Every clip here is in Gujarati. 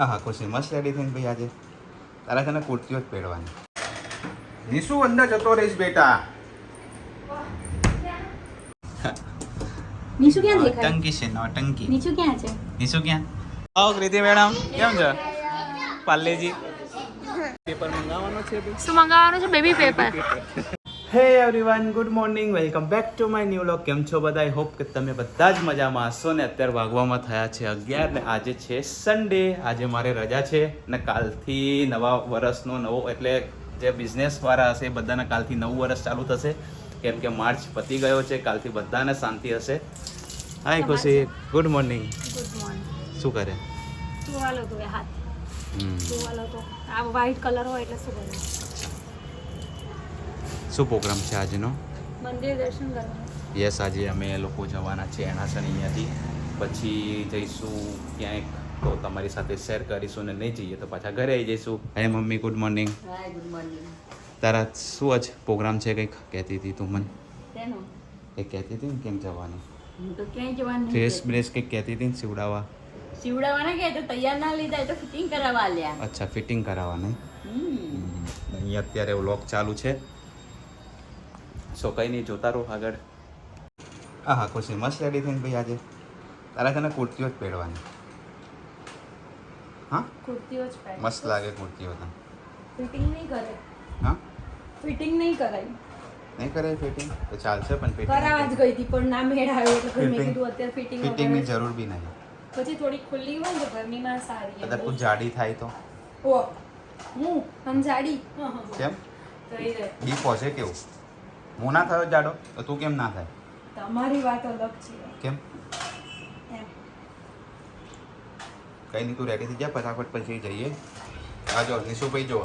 હા ખુશી મસ્ત રેડી થઈને ભાઈ આજે? તારા તને કુર્તીઓ જ પહેરવાની. નિશુ અંદર જતો રહીશ બેટા. નિશુ ક્યાં દેખાય? ટંકી છે નોટંકી નિશુ ક્યાં છે? નિશુ ક્યાં? આવો કૃતિ મેડમ કેમ છે? પાર્લેજી. પેપર મંગાવવાનો છે શું મંગાવવાનો છે? Baby paper. Hey everyone good morning welcome back to my new vlog કેમ છો બધા? આઈ હોપ કે તમે બધા જ મજામાં હશો ને અત્યારે વાગવામાં થયા છે અગિયાર ને આજે છે સન્ડે આજે મારે રજા છે ને કાલથી નવા વર્ષનો નવો એટલે જે બિઝનેસવાળા હશે બધાના કાલથી નવું વર્ષ ચાલુ થશે. કેમ કે માર્ચ પતી ગયો છે કાલથી બધાને શાંતિ હશે. હાય ખુશી ગુડ મોર્નિંગ ગુડ મોર્નિંગ શું કરે? હાથ. આ કલર હોય એટલે શું કરું? શું પ્રોગ્રામ છે આજનો? મંદિર દર્શન કરવા યસ આજે અમે લોકો જવાના છે એનાસન અહીંયાથી. પછી જઈશું ક્યાંક. તો તમારી સાથે શેર કરીશું ને નહીં જઈએ તો પાછા ઘરે આવી જઈશું. હે mummy good morning. Hi good morning. તારા શું જ પ્રોગ્રામ છે કંઈક? કહેતી હતી તું મને. તેનો? એ કહેતી હતી ને કેમ જવાનું? હું તો ક્યાંય જવાનું ડ્રેસ બ્રેસ કંઈક કહેતી હતી ને સીવડાવવા? સીવડાવવાના કે? તો તૈયાર ના લીધા તો ફિટિંગ કરાવવા આલ્યા. અચ્છા ફિટિંગ કરાવવાની હમ. અહીંયા અત્યારે વ્લોગ ચાલુ છે. સો કંઈ નહીં જોતા રહો આગળ. હા હા ખુશી. મસ્ત રેડી થઈને ભાઈ આજે. તારા તને કુર્તીઓ જ પહેરવાની. હા? કુર્તીઓ જ પહેર. મસ્ત લાગે કુર્તીઓ તને ફિટિંગ નહીં કરે. હા? ફિટિંગ નહીં કરાય. નહીં કરાય ફિટિંગ? તો ચાલશે પણ કરાવવા જ ગઈ હતી પણ ના મેળ આવ્યો એટલે મેં કીધું અત્યારે ફિટિંગ ફિટિંગની જરૂર બી નહીં. પછી થોડી ખુલ્લી હોય ને તો ગરમીમાં સારી કદાચ તું જાડી થાય તો. ઓ હું? આમ જાડી? કેમ? તો એ બી પહોંચે કેવું હું ના થયો જાડો તો તું કેમ ના થાય? તમારી વાત અલગ છે. કેમ? કઈ નહીં તું રેડી થઈ જા ફટાફટ પછી જઈએ. આ જો નિશુભાઈ જો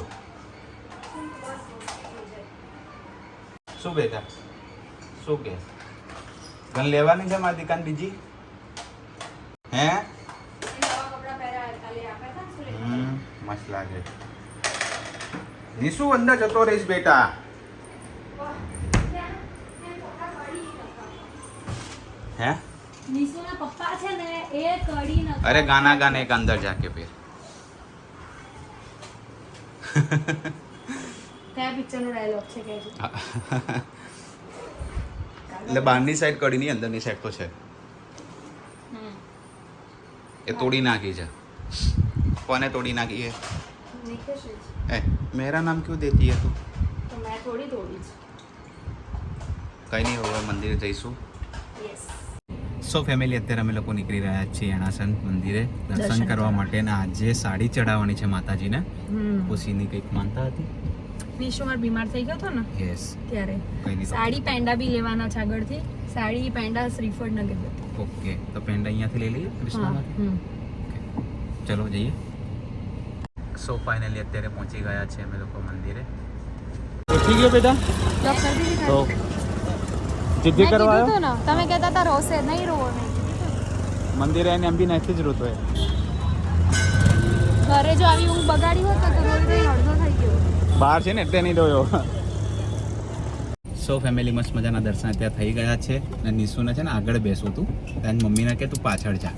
શું બેટા? શું કે? ગન લેવાની છે મારી દુકાન બીજી? હે? મસ્ત લાગે. નિશુ અંદર જતો રહીશ બેટા. હે? નિશુના પપ્પા છે ને એ કડી ન અરે ગાના ગાને એક અંદર જાકે ફિર. કયા પિક્ચરનો ડાયલોગ છે કે એટલે બહારની સાઈડ કડીની અંદરની સાઈડ તો છે. એ તોડી નાખી છે. કોને તોડી નાખી એ? મેરા નામ ક્યું દેતી હતું તું? તો મેં થોડી તોડી છે. કંઈ નહીં હવે મંદિરે જઈશું. યસ સો ફેમિલી અત્યારે અમે લોકો નીકળી રહ્યા છીએ એણાસન મંદિરે. દર્શન કરવા. માટે ને આજે સાડી ચડાવવાની છે માતાજીને. હમ. ખુશીની કંઈક માનતા હતી? માર બીમાર થઈ ગયો હતો ને? યસ ત્યારે. કંઈ નહીં સાડી પેંડા બી લેવાના છે આગળથી. સાડી પેંડા શ્રીફળ નગર ઓકે. તો પેંડા અહીંયાથી લઈ લઈએ કૃષ્ણમાંથી? ચલો જઈએ. સો ફાઇનલી અત્યારે પહોંચી ગયા છે અમે લોકો મંદિરે. ઉઠી ગયો બેટા? તો જીદ્દી કરવા આવ્યો? ને તમે કહેતા હતા રોશે નહીં રોવો મંદિરે આવીને એમ બી નથી જ રોતો એ. ઘરે જો આવી હું બગાડી હોત તો રોઈ રોઈ અડધો થઈ ગયો. બહાર છે ને એટલે નહીં રોયો સો ફેમિલી મસ્ત મજાના દર્શન અત્યારે થઈ ગયા છે અને નિશુને છે ને આગળ બેસવું તું. તારી મમ્મીને કે તું પાછળ જા.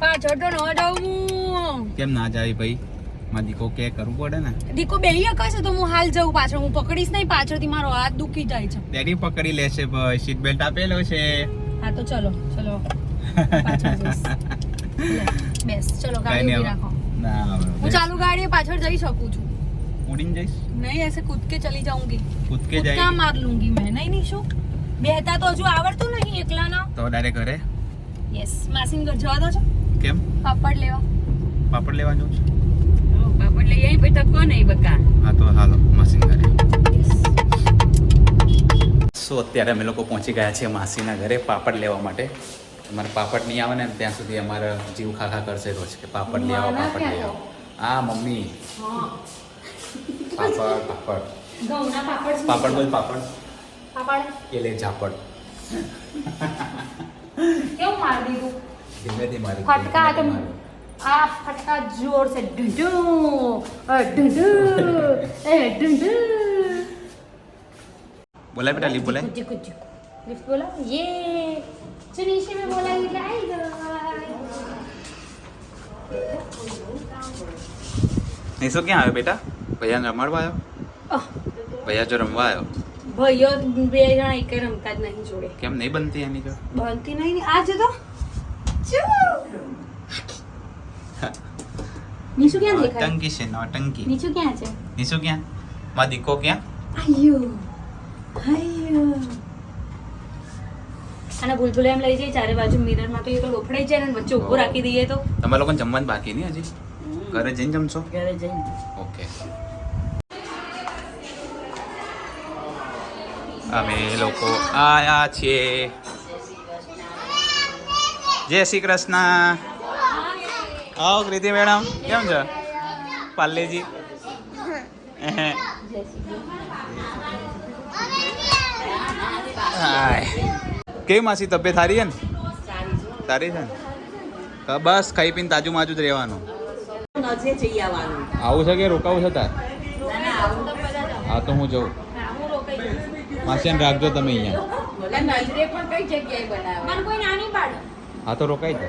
પાછળ તો ન જાઉં કેમ ના જાય ભાઈ? માં દીકો કે કરવું પડે ને? દીકો બેહીએ કશે તો હું હાલ જઉં પાછળ. હું પકડીશ નહીં પાછળથી મારો હાથ દુખી જાય છે. ડેડી પકડી લેશે ભાઈ. સીટ બેલ્ટ આપેલો છે. હા તો ચલો ચલો. બેસ ચલો ગાડી ઊભી રાખો. હું ચાલુ ગાડી પાછળ જઈ શકું છું. ઉડીને જઈશ? નહીં એસે કૂદ કે ચલી જાઉંગી. કૂદ કે જાય. કા માર લુંગી મેં. નહીં નીશુ બેહતા તો હજુ આવડતું નહીં એકલાના? તો ડાયરેક્ટ ઘરે? યસ માસીન ઘર જવા દો છો? કેમ? પાપડ લેવા. પાપડ લેવા જઉં છું? પાપડ લઈ આવી પછી ટકો નહીં બકા? હા તો હાલો માસીના ઘરે. સો અત્યારે અમે લોકો પહોંચી ગયા છીએ માસીના ઘરે પાપડ લેવા માટે. અમારે પાપડ નહીં આવે ને ત્યાં સુધી અમારે જીવ ખાખા કરશે રોજ કે પાપડ લઈ આવો પાપડ લઈ આવો? હા મમ્મી. પાપડ પાપડ. પાપડ બોલ પાપડ. પાપડ? કે લે ઝાપડ. કેવું મારી દીધું? ધીમેથી મારી ફટકા તો મારી. આ ફટકા જોર से ઢૂંઢુ ઢૂંઢુ એ ઢૂંઢુ બોલાય બેટા લીપ બોલાય कुछ कुछ लिफ्ट बोला ये चुनीशी में बोला ये आई गई નિશુ ક્યાં આવ્યો બેટા ભૈયાને રમાડવા આવ્યો આહ, ભૈયા જો રમવા આવ્યો ભાઈઓ બે જણા એક રમતા જ નહીં જોડે કેમ નહીં બનતી એની જો બનતી નહીં ને. આ જો નીચું ક્યાં દેખાય? ટંકી છે નોટંકી નીચું ક્યાં છે? નિશુ ક્યાં? માં દીકો ક્યાં? આયો. આયો. અને ભૂલભુલ એમ લઈ જાય ચારે બાજુ મિરરમાં તો એ તો લોફડાઈ જાય ને વચ્ચે ઊભો રાખી દઈએ તો. તમારે લોકોને જમવાનું બાકી નહીં હજી? ઘરે જઈને જમશો? ઘરે જઈને. ઓકે. અમે લોકો આયા છીએ. જય શ્રી કૃષ્ણ. આવો કૃતિ મેડમ કેમ છો? પાલ્લેજી હાય. કેવી માસી તબિયત સારી છે ને? સારી છે ને? બસ ખાઈ પીને તાજુ માજુ જ રહેવાનું. નજરે જઈ આવવાનું આવું છે કે રોકાવું છે તાર? હા તો હું જઉં. માસીને રાખજો તમે અહીંયા. નજરે પણ કઈ જગ્યાએ બનાવે મને કોઈ નાની પાડે. હા તો રોકાઈ જય.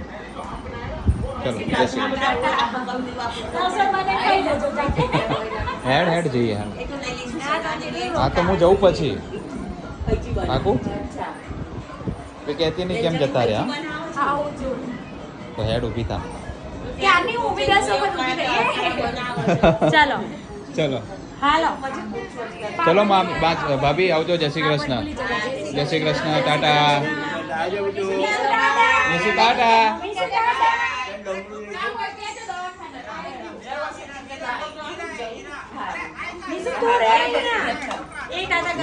હેડ હેડ જઈએ હેડ હા તો હું જઉં પછી. કાકુ? એ કહેતી નહીં કેમ જતા રહ્યા? તો હેડ ઊભી થા. ચાલો. ચલો. ચલો ભાભી આવજો જય શ્રી કૃષ્ણ. જય શ્રી કૃષ્ણ ટાટા. જય શ્રી ટાટા.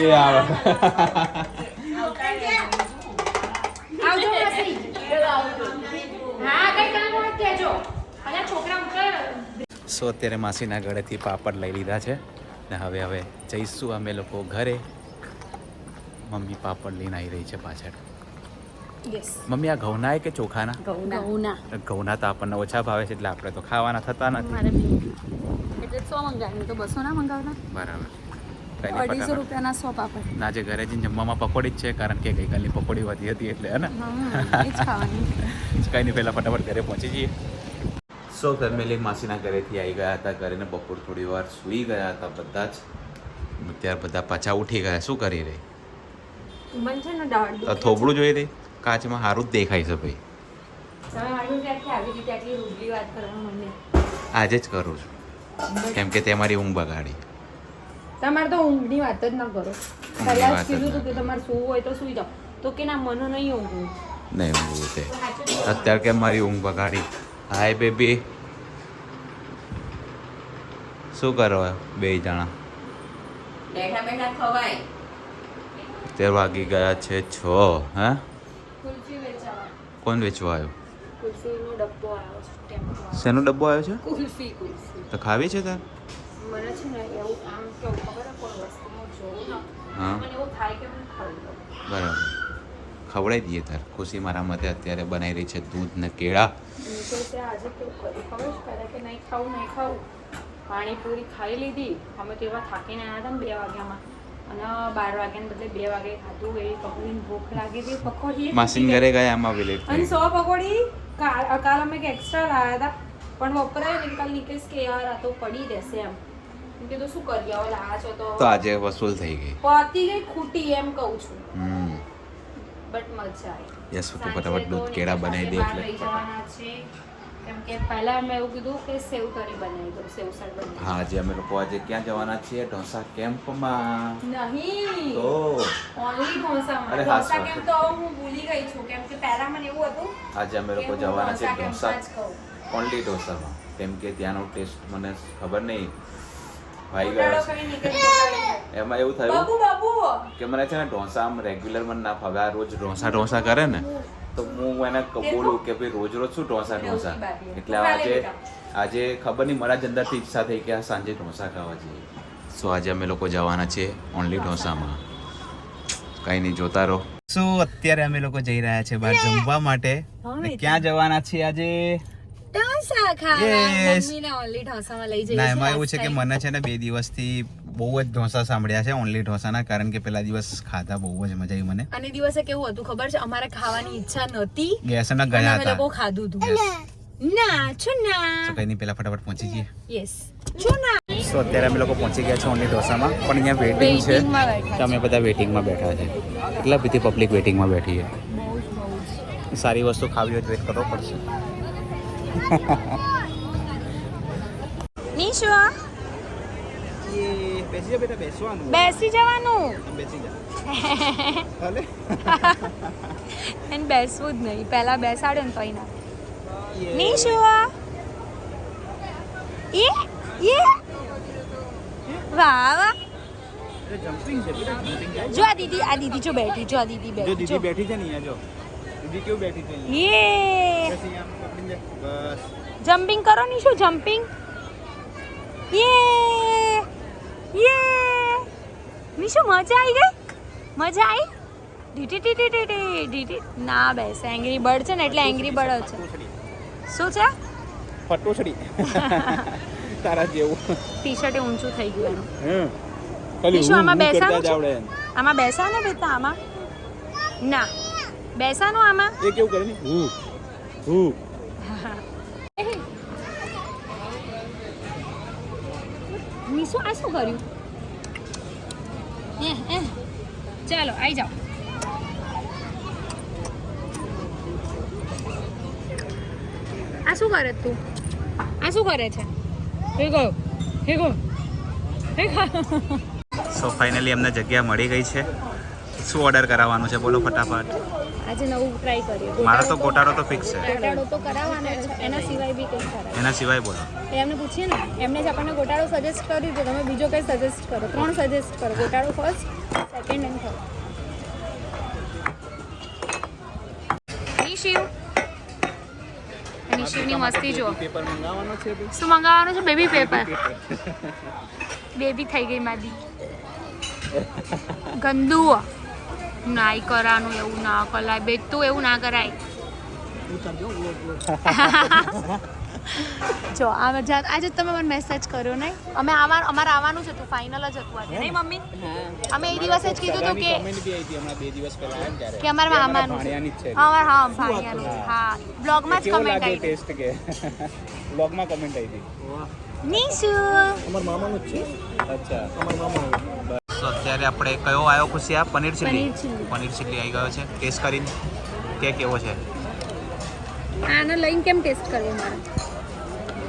એ આવે આવજો માસી હા કઈ કામ હોય કહેજો અને છોકરા ઉપર સો અત્યારે માસીના ઘરેથી પાપડ લઈ લીધા છે ને હવે હવે જઈશું અમે લોકો ઘરે. મમ્મી પાપડ લઈને આવી રહી છે પાછળ. મમ્મી આ ઘઉંના કે ચોખાના? ઘઉંના. ઘઉંના. તો આપણને ઓછા ભાવે છે એટલે આપણે તો ખાવાના થતા નથી. સો મંગાવ્યું તો બસો ના મંગાવતા? બરાબર. અઢીસો રૂપિયાના સો પાપડ ના આજે ઘરે જઈને જમવામાં પકોડી જ છે કારણ કે ગઈકાલની પકોડી વધી હતી એટલે હે ને? હા એ જ ખાવાની. કંઈ નહીં પહેલાં ફટાફટ ઘરે પહોંચી જઈએ. સો ફેમિલી માસીના ઘરેથી આવી ગયા હતા ઘરેને બપોર થોડી વાર સૂઈ ગયા હતા બધા જ. ત્યાર બધા પાછા ઉઠી ગયા. શું કરી રહી? થોબડું જોઈ રહી? કાચમાં સારું જ દેખાય છે ભાઈ. આજે જ કરું છું. કેમ કે તે મારી ઊંઘ બગાડી. તમારે તો ઊંઘની વાત જ ન કરો. પહેલા કીધું હતું કે તમારે સૂવું હોય તો સૂઈ જાઓ. તો કે ના મને નહીં ઊંઘવું. નહીં ઊંઘવું છે અત્યારે કેમ મારી ઊંઘ બગાડી? Hi baby. શું કરો બે જણા? બેઠા બેઠા ખવાય. તે વાગી ગયા છે છ હે? કોણ વેચવા આવ્યો? કુલ્ફીનો ડબ્બો આવ્યો છે ટેમ્પો આવ્યો. શેનો ડબ્બો આવ્યો છે? કુલ્ફી કુલ્ફી. તો ખાવી છે તાર? મને છે ને એવું આમ કેવું ખબર કોઈ વસ્તુમાં જોઉં હા. મને એવું થાય કે હું ખાઈ બરાબર. ખવડાવી દઈએ તાર. ખુશી મારા મતે અત્યારે બનાવી રહી છે દૂધ ને કેળા. આજે કેવું કર્યું ખબર કે નહીં ખાવું નહીં ખાવું પાણીપુરી ખાઈ લીધી. અમે તો એવા થાકીને આવ્યા હતા ને બે વાગ્યામાં. અને બાર વાગ્યાને બદલે બે વાગે ખાધું એવી પકોડીની ભૂખ લાગી હતી. પકોડી માસીન ઘરે ગયા એમાં વિલેજ અને સો પકોડી કાલ કાલ અમે કે એક્સ્ટ્રા લાવ્યા હતા. પણ વપરાય ને કાલ નિકેશ કે યાર આ તો પડી રહેશે એમ. કીધું શું કરીએ હવે છો તો. તો આજે વસૂલ થઈ ગઈ. પતી ગઈ ખૂટી એમ કહું છું. બટ મજા આવી. યસ તો ફટાફટ દૂધ કેળા બનાવી દે એટલે. કેમ કે પહેલા મેં એવું કીધું કે સેવ કરી બનાવી સેવ સર બનાવી હા અમે લોકો આજે ક્યાં જવાના છીએ? ઢોસા કેમ્પમાં. નહીં. તો? ઓનલી ઢોસામાં અરે ઢોસા કેમ્પ તો હું ભૂલી ગઈ છું. કેમ કે પહેલા મને એવું હતું આજે અમે લોકો જવાના છે ઢોસા ઓનલી ઢોસામાં. કેમ કે ત્યાંનો ટેસ્ટ મને ખબર નહીં. ભાઈ. એમાં એવું થયું બાબુ બાબુ. કે મને છે ને ઢોસા આમ રેગ્યુલર મને ના ફાવે. આ રોજ ઢોસા ઢોસા કરે ને? તો હું એને બોલું કે ભાઈ રોજ રોજ શું ઢોસા ઢોસા? એટલે આજે આજે ખબર નહીં મારા જ અંદરથી ઈચ્છા થઈ કે આ સાંજે ઢોસા ખાવા જઈએ. સો આજે અમે લોકો જવાના છીએ ઓનલી ઢોસામાં. કઈ નહીં જોતા રહો. સો અત્યારે અમે લોકો જઈ રહ્યા છે બહાર જમવા માટે. ક્યાં જવાના છીએ આજે? ઢોસા Yes. મમ્મીને ઓનલી ઢોસામાં લઈ જઈએ ના એમાં એવું છે કે મને છે ને બે દિવસથી બહુ જ ઢોસા સાંભળ્યા છે ઓનલી ઢોસાના કારણ કે પેલા દિવસ ખાધા બહુ જ મજા આવી મને. અને દિવસે કેવું હતું ખબર છે? અમારે ખાવાની ઈચ્છા નહોતી. ગેસ ના અને ગયા અમે લોકો ખાધું હતું. ના ના. તો કઈ નહીં પેલા ફટાફટ પહોંચી જઈએ. યસ છુના સો અત્યારે અમે લોકો પહોંચી ગયા છે ઓનલી ઢોસામાં પણ અહીંયા વેટિંગ છે તો અમે બધા વેટિંગમાં બેઠા છે. એટલા બધી પબ્લિક વેટિંગમાં બેઠી છે? બહુ બહુ સારી વસ્તુ ખાવી હોય તો વેટ કરવો પડશે. નિશુ બેસી જા બેટા બેસવાનું. બેસી જવાનું? બેસી જા. ભલે. એને બેસવું જ નહીં. પહેલા બેસાડે ને તોય ના. નિશુ એ? એ? વાહ વાહ. જો આ દીદી આ દીદી જો બેઠી જો આ દીદી જો બેઠી દીદી બેઠી છે ને અહીંયા જો. દીદી કેવું બેઠી છે? યે. બસ. જમ્પિંગ કરો નિશુ જમ્પિંગ? યે યે નિશુ મજા આવી ગઈ? મજા આવી ડીટી ટી ટી ટી ટી ડીટી ના બેસ એંગ્રી બર્ડ છે ને એટલે એંગ્રી બર્ડ છે. શું છે? ફટોછડી. તારા જેવું. ટી શર્ટ ઊંચું થઈ ગયું એનું. નિશુ, આમાં જ છે? આમાં બેસાનો બેટા આમાં? ના. બેસાનો આમાં? એ કેવું કરે ને? હું. હું. નિશુ આ શું કર્યું? ચાલો આવી જાઓ. આ શું કરે તું? આ શું કરે છે? હે ગયો હે ગયો હે ગયો સો ફાઇનલી અમને જગ્યા મળી ગઈ છે. શું ઓર્ડર કરાવવાનું છે? બોલો ફટાફટ. આજે નવું ટ્રાય કરીએ મારો તો ગોટાળો તો ફિક્સ છે. ગોટાળો તો કરાવવાનો છે. એના સિવાય બી કંઈક કરાય એના સિવાય બોલો. એમને પૂછીએ ને એમને જ આપણને ગોટાળો સજેસ્ટ કર્યું તો તમે બીજો કંઈ સજેસ્ટ કરો. ત્રણ સજેસ્ટ કરો. ગોટાળો first second and third Nishiv નિશિવની મસ્તી જો પેપર મંગાવવાનો છે શું મંગાવવાનું છે? બેબી પેપર બેબી થઈ ગઈ મારી. ગંદુ નાઈ કરાનું એવું ના કરાય બેતું એવું ના કરાય. જો આ મજા આજે તમે મને મેસેજ કર્યો નહીં. અમે આવા અમારે આવવાનું જ હતું ફાઇનલ જ હતું આજે નહીં મમ્મી? અમે એ દિવસે જ કીધું હતું કે કમેન્ટ બી આવી હતી બે દિવસ પહેલા આવ્યા ત્યારે. કે અમારે મામાનું છે હા હા ભાણિયાનું હા. બ્લોગમાં જ કમેન્ટ આવી. ટેસ્ટ કે? બ્લોગમાં કમેન્ટ આવી હતી. નીશુ. અમાર મામાનું છે. અચ્છા. અમાર મામાનું. બસ અત્યારે આપણે કયો આવ્યો ખુશિયા પનીર ચીલી પનીર ચીલી આવી ગયો છે. ટેસ્ટ કરીને કે કેવો છે? આને લઈને કેમ ટેસ્ટ કરવો મારે?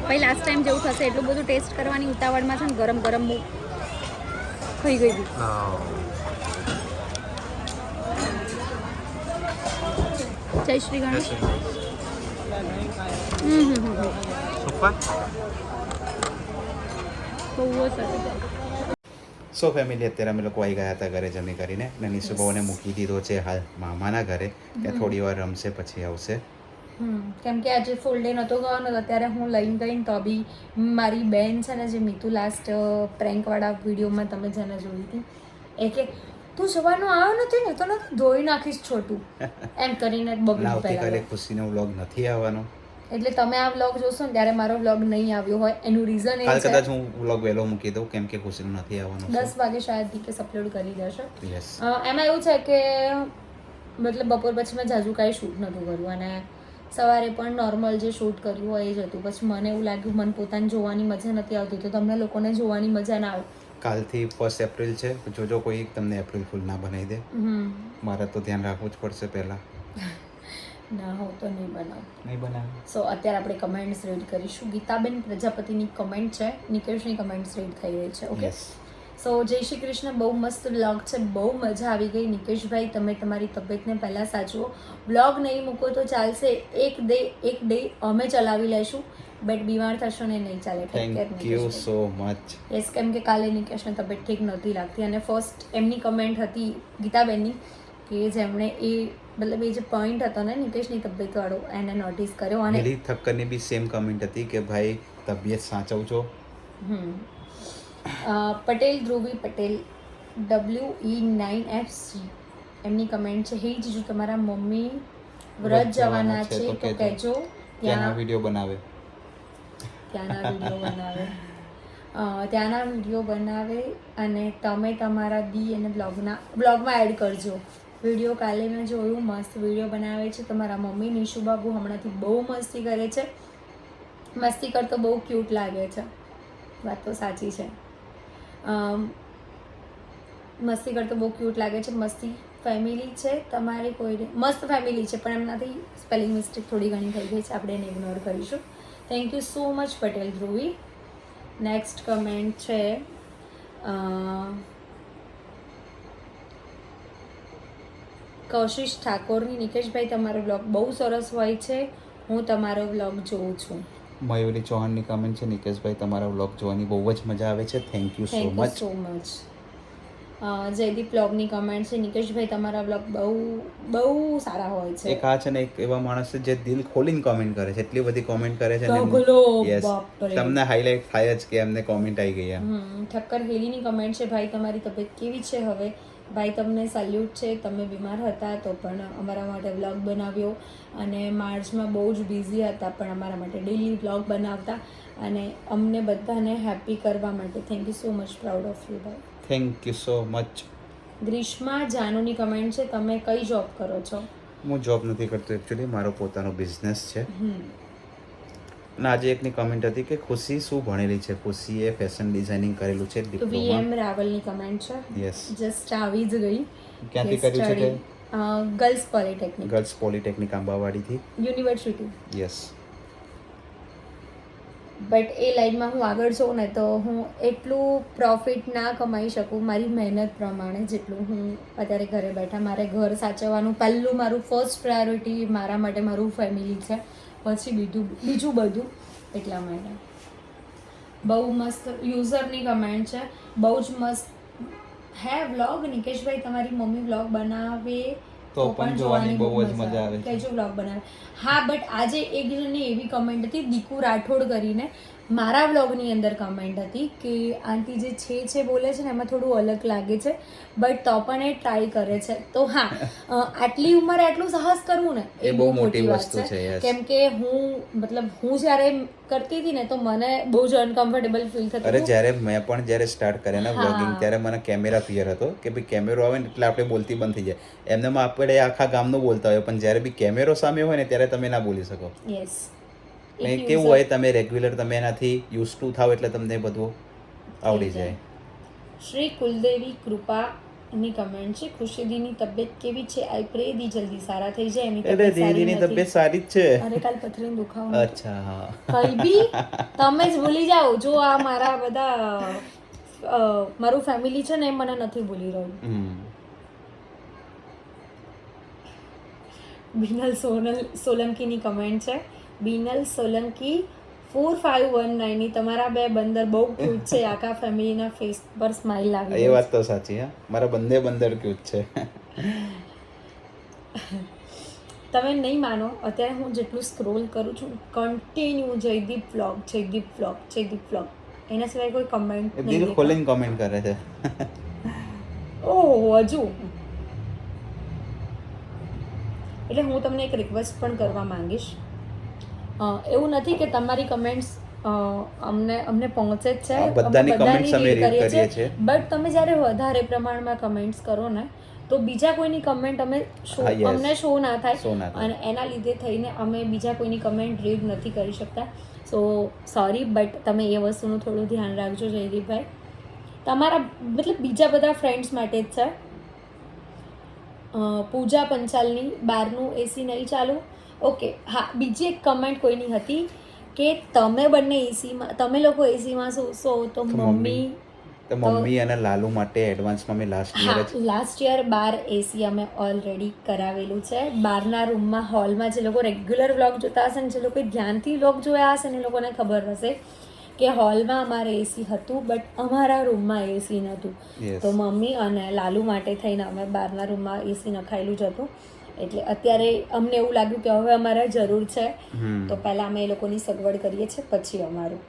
પછી લાસ્ટ ટાઈમ જેવું થશે એટલું બધું ટેસ્ટ કરવાની ઉતાવળમાં છે ને ગરમ ગરમ બહુ ખાઈ ગઈ હતી. જય શ્રી ગણેશ. હમ હમ હમ. સુપર બહુ સરસ સો ફેમિલી અત્યારે અમે લોકો આવી ગયા હતા ઘરે જમી કરીને અને નિશુભાઈને મૂકી દીધો છે હાલ મામાના ઘરે ત્યાં થોડી વાર રમશે પછી આવશે. કેમ કે આજે ફૂલ ડે નહોતો ગયો અત્યારે હું લઈને ગઈ તો બી મારી બેન છે ને જે મીતુ લાસ્ટ પ્રેન્કવાળા વિડીયોમાં તમે જેને જોઈ હતી એ કે તું સવારનો આવ્યો નથી ને તો નથી ધોઈ નાખીશ છોટું. એમ કરીને આવતીકાલે પહેલાં ખુશીનો વ્લોગ નથી આવવાનો. એટલે તમે આ વ્લોગ જોશો ને ત્યારે મારો વ્લોગ નહીં આવ્યો હોય. એનું રીઝન એ છે. કદાચ હું વ્લોગ વહેલો મૂકી દઉં કેમ કે ખુશીનો નથી આવવાનો દસ વાગે શાયદ દીકેસ અપલોડ કરી દેશે. યસ એમાં એવું છે કે મતલબ બપોર પછી મેં જાજુ કાંઈ શૂટ નહોતું કર્યું અને સવારે પણ નોર્મલ જે શૂટ કર્યું હોય એ જ હતું. પછી મને એવું લાગ્યું મને પોતાને જોવાની મજા નથી આવતી. તો તમને લોકોને જોવાની મજા ના આવે. કાલથી ફર્સ્ટ એપ્રિલ છે. જોજો કોઈ તમને એપ્રિલ ફૂલ ના બનાવી દે. મારે તો ધ્યાન રાખવું જ પડશે પહેલા. ના હું તો નહીં બનાવું. નહીં બનાવે? સો અત્યારે આપણે કમેન્ટ્સ રીડ કરીશું. ગીતાબેન પ્રજાપતિની કમેન્ટ છે. નિકેશની કમેન્ટ્સ રીડ થઈ રહી છે ઓકે સો જય શ્રી કૃષ્ણ બહુ મસ્ત વ્લોગ છે બહુ મજા આવી ગઈ. નિકેશભાઈ તમે તમારી તબિયતને પહેલાં સાચવો. વ્લોગ નહીં મૂકો તો ચાલશે. એક ડે એક ડે અમે ચલાવી લેશું. બટ બીમાર થશો ને નહીં ચાલે. Thank you so much yes કેમ કે કાલે નિકેશને તબિયત ઠીક નહોતી લાગતી. અને ફર્સ્ટ એમની કમેન્ટ હતી ગીતાબેનની કે જેમણે એ મતલબ એ જે પોઈન્ટ હતો ને નિકેશની તબિયતવાળો એને નોટિસ કર્યો અને મેરી થક્કરની બી સેમ કમેન્ટ હતી કે ભાઈ તબિયત સાચવજો હમ. Patel Dhruvi Patel W E nine F C એમની કમેન્ટ છે હે જીજુ તમારા મમ્મી વ્રત જવાના છે તો કહેજો. ત્યાંના વીડિયો બનાવે. ત્યાંના વીડિયો બનાવે. ત્યાંના વીડિયો બનાવે અને તમે તમારા દી અને બ્લોગના બ્લોગમાં એડ કરજો. વીડિયો કાલે મેં જોયું, મસ્ત વીડિયો બનાવે છે. તમારા મમ્મી નિશુબાબુ હમણાંથી બહુ મસ્તી કરે છે. મસ્તી કરતો બહુ ક્યુટ લાગે છે. વાત તો સાચી છે. મસ્તી કરતો બહુ ક્યુટ લાગે છે. મસ્તી ફેમિલી છે તમારી કોઈ મસ્ત ફેમિલી છે, પણ એમનાથી સ્પેલિંગ મિસ્ટેક થોડી ઘણી થઈ ગઈ છે. આપણે એને ઇગ્નોર કરીશું. Thank you so much Patel Dhruvi. Next comment છે કૌશિશ ઠાકોરની નિકેશભાઈ તમારો બ્લોગ બહુ સરસ હોય છે. હું તમારો બ્લોગ જોઉં છું. મયુરી ચૌહાણની કમેન્ટ છે નિકેશભાઈ તમારા વ્લોગ જોવાની બહુ જ મજા આવે છે. Thank you so much so much Jaydeep બ્લોગની કમેન્ટ છે નિકેશભાઈ તમારા બ્લોગ બહુ બહુ સારા હોય છે. એક આ છે ને એક એવા માણસ છે જે દિલ ખોલીને કોમેન્ટ કરે છે. એટલી બધી કોમેન્ટ કરે છે. તમને હાઇલાઇટ થાય જ કે એમને કોમેન્ટ આવી ગઈ એમ ઠક્કર હેલીની કમેન્ટ છે. ભાઈ તમારી તબિયત કેવી છે હવે? ભાઈ તમને સલ્યુટ છે તમે બીમાર હતા તો પણ અમારા માટે વ્લોગ બનાવ્યો અને માર્ચમાં બહુ જ બિઝી હતા પણ અમારા માટે ડેલી વ્લોગ બનાવતા અને અમને બધાને હેપી કરવા માટે. Thank you so much proud of you ભાઈ thank you so much Grishma જાનુની comment છે તમે કઈ જોબ કરો છો? હું જોબ નથી કરતો એકચ્યુઅલી મારો પોતાનો બિઝનેસ છે. અને આજે એકની કમેન્ટ હતી કે ખુશી શું ભણેલી છે? ખુશીએ ફેશન ડિઝાઇનિંગ કરેલું છે વી એમ વીએમ રાવલની કમેન્ટ છે. યસ જસ્ટ આવી જ ગઈ. ક્યાંથી કર્યું છે તે? ગર્લ્સ પોલિટેકનિક ગર્લ્સ પોલિટેકનિક આંબાવાડીથી? યુનિવર્સિટી યસ બટ એ લાઈનમાં હું આગળ જાઉં ને તો હું એટલું પ્રોફિટ ના કમાઈ શકું મારી મહેનત પ્રમાણે જેટલું હું અત્યારે ઘરે બેઠા. મારે ઘર સાચવવાનું પહેલું મારું ફર્સ્ટ પ્રાયોરિટી મારા માટે મારું ફેમિલી છે. પછી બીજું બીજું બધું એટલા માટે. બહુ મસ્ત યુઝરની કમેન્ટ છે. બહુ જ મસ્ત. હે વ્લોગ નિકેશભાઈ તમારી મમ્મી વ્લોગ બનાવે તો પણ જોવાની બહુ જ મજા આવે. કહેજો વ્લોગ બનાવે. હા બટ આજે એક જણની એવી કમેન્ટ હતી દીકુ રાઠોડ કરીને. મારા વ્લોગની અંદર કમેન્ટ હતી કે આંટી જે છે છે બોલે છે ને એમાં થોડું અલગ લાગે છે બટ તો પણ એ ટ્રાય કરે છે. તો હા આટલી ઉંમરે આટલું સાહસ કરવું ને એ બહુ મોટી વસ્તુ છે. કેમ કે હું મતલબ હું જ્યારે કરતી હતી ને તો મને બહુ જ અનકમ્ફર્ટેબલ ફીલ થતું અરે જ્યારે મેં પણ જ્યારે સ્ટાર્ટ કર્યા ને. વ્લોગિંગ ત્યારે મને કેમેરા ફિયર હતો કે ભાઈ કેમેરો આવે ને એટલે આપણે બોલતી બંધ થઈ જાય. એમનેમાં આપણે આખા ગામનું બોલતા હોય પણ જ્યારે બી કેમેરો સામે હોય ને ત્યારે તમે ના બોલી શકો. યસ ને કેવું હોય તમે રેગ્યુલર તમે એનાથી યુઝ ટુ થાવ એટલે તમને બધું આવડી જાય. શ્રી કુલદેવી કૃપા ની કમેન્ટ છે ખુશીદીની તબિયત કેવી છે? આઈ પ્રે દી જલ્દી સારા થઈ જાય એની તબિયત દીદીની તબિયત સારી જ છે. અરે કાલ પથરીનો દુખાવો અચ્છા હા. કઈ તમે જ ભૂલી જાઓ. જો આ મારા બધા મારું ફેમિલી છે ને એ મને નથી ભૂલી રહ્યું. બિનલ સોનલ સોલંકીની કમેન્ટ છે. Binal Solanki four five one નાઇનની તમારા બે બંદર બહુ ક્યુટ છે. આખા ફેમિલીના ફેસ પર સ્માઇલ આવી એ વાત તો સાચી હા. મારા બંને બંદર ક્યુટ છે. તમે નહીં માનો અત્યારે હું જેટલું સ્ક્રોલ કરું છું continue Jaydeep vlog Jaydeep vlog Jaydeep vlog એના સિવાય કોઈ કમેન્ટ દિલ ખોલીને કમેન્ટ કરે છે. ઓહ હજુ? એટલે હું તમને એક રિક્વેસ્ટ પણ કરવા માંગીશ. એવું નથી કે તમારી કમેન્ટ્સ અમને અમને પહોંચે જ છે. બધાની કમેન્ટ્સ અમે રીડ કરીએ છીએ. બટ તમે જ્યારે વધારે પ્રમાણમાં કમેન્ટ્સ કરો ને તો બીજા કોઈની કમેન્ટ અમે શો અમને શો ના થાય. અને એના લીધે થઈને અમે બીજા કોઈની કમેન્ટ રીડ નથી કરી શકતા. સો સોરી બટ તમે એ વસ્તુનું થોડું ધ્યાન રાખજો જયદીપભાઈ. તમારા મતલબ બીજા બધા ફ્રેન્ડ્સ માટે જ છે. પૂજા પંચાલની બારનું એસી નહીં ચાલુ. ઓકે હા બીજી એક કમેન્ટ કોઈની હતી કે તમે બંને એસીમાં તમે લોકો એસીમાં સો તો મમ્મી તો મમ્મી અને લાલુ માટે એડવાન્સમાં મેં લાસ્ટ યર લાસ્ટ યર બાર એસી અમે ઓલરેડી કરાવેલું છે. બારના રૂમમાં હોલમાં જે લોકો રેગ્યુલર વ્લોગ જોતા હશે ને જે લોકો ધ્યાનથી વ્લોગ જોયા હશે ને એ લોકોને ખબર હશે. કે હોલમાં અમારે એસી હતું બટ અમારા રૂમમાં એસી નહોતું. તો મમ્મી અને લાલુ માટે થઈને અમે બહારના રૂમમાં એસી નખાયેલું જ હતું. એટલે અત્યારે અમને એવું લાગ્યું કે હવે અમારે જરૂર છે. તો પહેલા અમે એ લોકોની સગવડ કરીએ છીએ પછી અમારું.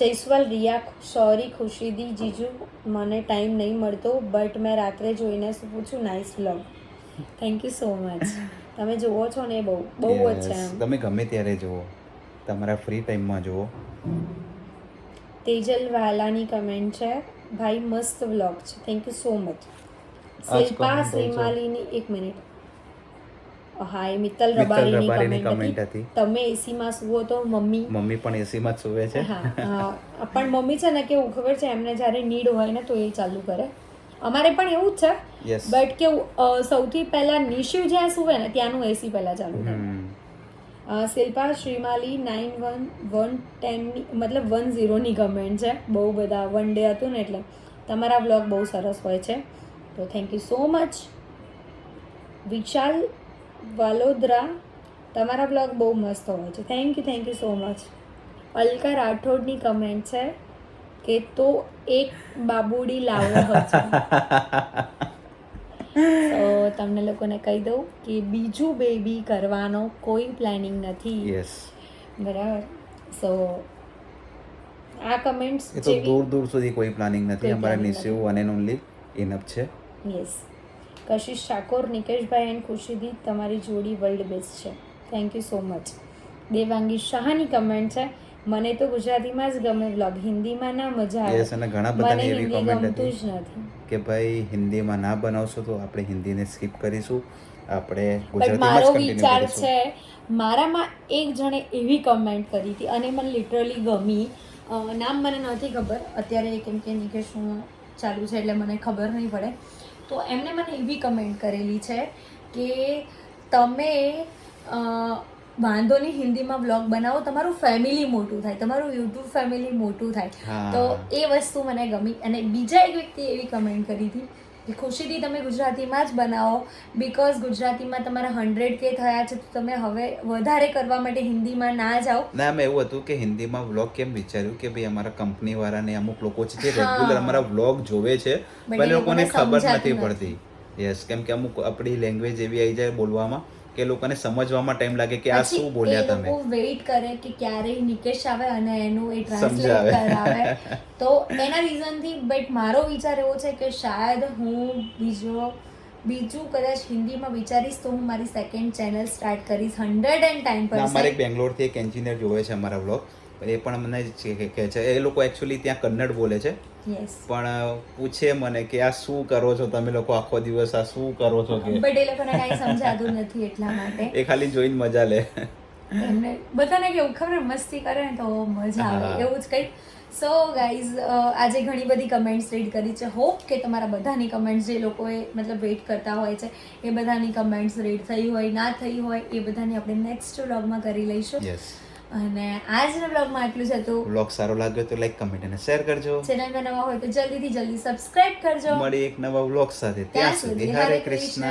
જયસ્વાલ રિયા સોરી ખુશીદી જીજુ મને ટાઈમ નહીં મળતો બટ મેં રાત્રે જોઈને શું પૂછું nice love thank you so much તમે જુઓ છો ને બહુ બહુ જ છે Yes. તમે ગમે ત્યારે જુઓ તમારા ફ્રી ટાઈમમાં જુઓ તેજલ વાલાની કમેન્ટ છે ભાઈ મસ્ત વ્લોગ છે thank you so much Shilpa comment હોય છે. શ્રીમાલીની એક મિનિટ હા એ મિત્તલ મિત્તલ રબારીની રબારીની કમેન્ટ comment હતી હતી. તમે એસીમાં સુવો તો મમ્મી મમ્મી પણ એસીમાં જ સુવે છે હા હા. પણ મમ્મી છે ને કેવું ખબર છે એમને જ્યારે નીડ હોય ને તો એ ચાલુ કરે અમારે પણ એવું જ છે. બટ કેવું સૌથી પહેલા નિશિવ જ્યાં સુવે ને ત્યાંનું એસી પહેલા ચાલુ થાય. Shilpa Shrimali nine one one ટેનની મતલબ વન ઝીરોની કમેન્ટ છે. બહુ બધા વન ડે હતું ને એટલે તમારા બ્લોગ બહુ સરસ હોય છે. તો thank you so much Vishal Valodara તમારા બ્લોગ બહુ મસ્ત હોય છે. Thank you thank you so much Alka રાઠોડની comment છે. કે તો એક બાબુડી લાવો હતો તો તમને લોકોને કહી દઉં કે બીજું બેબી કરવાનો કોઈ પ્લાનિંગ નથી. યસ બરાબર? સો આ કમેન્ટ્સ એ તો દૂર દૂર સુધી કોઈ પ્લાનિંગ નથી. અમારા planning one and only enough છે. યસ કશિશ ઠાકોર નિકેશભાઈ એન્ડ ખુશીદી તમારી જોડી વર્લ્ડ બેસ્ટ છે. Thank you so much Devangi શાહની કમેન્ટ છે. મને તો ગુજરાતીમાં જ ગમે વ્લોગ હિન્દીમાં ના મજા આવે. યસ અને ઘણા બધાની એવી કોમેન્ટ હતી કે ભાઈ હિન્દીમાં ના બનાવશો તો આપણે હિન્દીને સ્કીપ કરીશું. આપણે ગુજરાતીમાં મારો જ કન્ટિન્યુ વિચાર છે મારામાં એક જણે એવી કમેન્ટ કરી હતી અને મને લિટરલી ગમી. નામ મને નથી ખબર. અત્યારે કેમ કે શું ચાલુ છે એટલે મને ખબર નહીં પડે. તો એમને મને એવી કમેન્ટ કરેલી છે કે તમે વાંધો નહીં હિન્દીમાં બ્લોગ બનાવો. તમારું ફેમિલી મોટું થાય તમારું યુટ્યુબ ફેમિલી મોટું થાય. તો એ વસ્તુ મને ગમી. અને બીજા એક વ્યક્તિ એવી કમેન્ટ કરી હતી કે ખુશીથી તમે ગુજરાતીમાં જ બનાવો બિકોઝ ગુજરાતીમાં તમારા હંડ્રેડ કે થયા છે તો તમે હવે વધારે કરવા માટે હિન્દીમાં ના જાઓ. ના મેં એવું હતું કે હિન્દીમાં વ્લોગ કેમ વિચાર્યું કે ભાઈ અમારા કંપની વાળાને અમુક લોકો છે જે રેગ્યુલર અમારા વ્લોગ જોવે છે પણ લોકોને ખબર નથી. પડતી. યસ કેમ કે અમુક આપણી લેંગ્વેજ એવી આવી જાય બોલવામાં કે લોકોને સમજવામાં ટાઈમ લાગે કે આ શું બોલ્યા તમે? લોકો વેઇટ કરે કે ક્યારેય નિકેશ આવે અને એનું એ ટ્રાન્સલેટ કરાવે. તો એના રીઝનથી બટ મારો વિચાર એવો છે કે શાયદ હું બીજો બીજું કદાચ હિન્દીમાં વિચારીશ તો હું મારી સેકન્ડ ચેનલ સ્ટાર્ટ કરીશ. હંડ્રેડ એન્ડ ટાઈમ પર અમારે પર બેંગ્લોરથી એક એન્જિનિયર જોવે છે અમારા વ્લોગ એ પણ મને જ છે કે- કહે છે. એ લોકો એકચ્યુઅલી ત્યાં કન્નડ બોલે છે. પણ પૂછે મને કે આ શું કરો છો તમે લોકો આખો દિવસ? આ શું કરો છો કે? બટ એ લોકોને કાંઈ સમજાતું નથી એટલા માટે. એ ખાલી જોઈને મજા લે. એમને બધાને કેવું ખબર? મસ્તી કરે ને તો મજા આવે. એવું જ કંઈક. સો ગાઈઝ આજે ઘણી બધી કમેન્ટ્સ રીડ કરી છે. હોપ કે તમારા બધાની કમેન્ટ્સ જે લોકોએ મતલબ વેઇટ કરતા હોય છે એ બધાની કમેન્ટ્સ રીડ થઈ હોય ના થઈ હોય એ બધાની આપણે નેક્સ્ટ વ્લોગમાં કરી લઈશું. યસ અને આજના બ્લોગમાં આટલું છે તો બ્લોગ સારો લાગ્યો તો લાઈક કમેન્ટ અને શેર કરજો. ચેનલમાં નવા હોય તો જલ્દીથી જલ્દી સબસ્ક્રાઇબ કરજો. મળી એક નવા બ્લોગ સાથે. ત્યાં સુધી હરે કૃષ્ણ.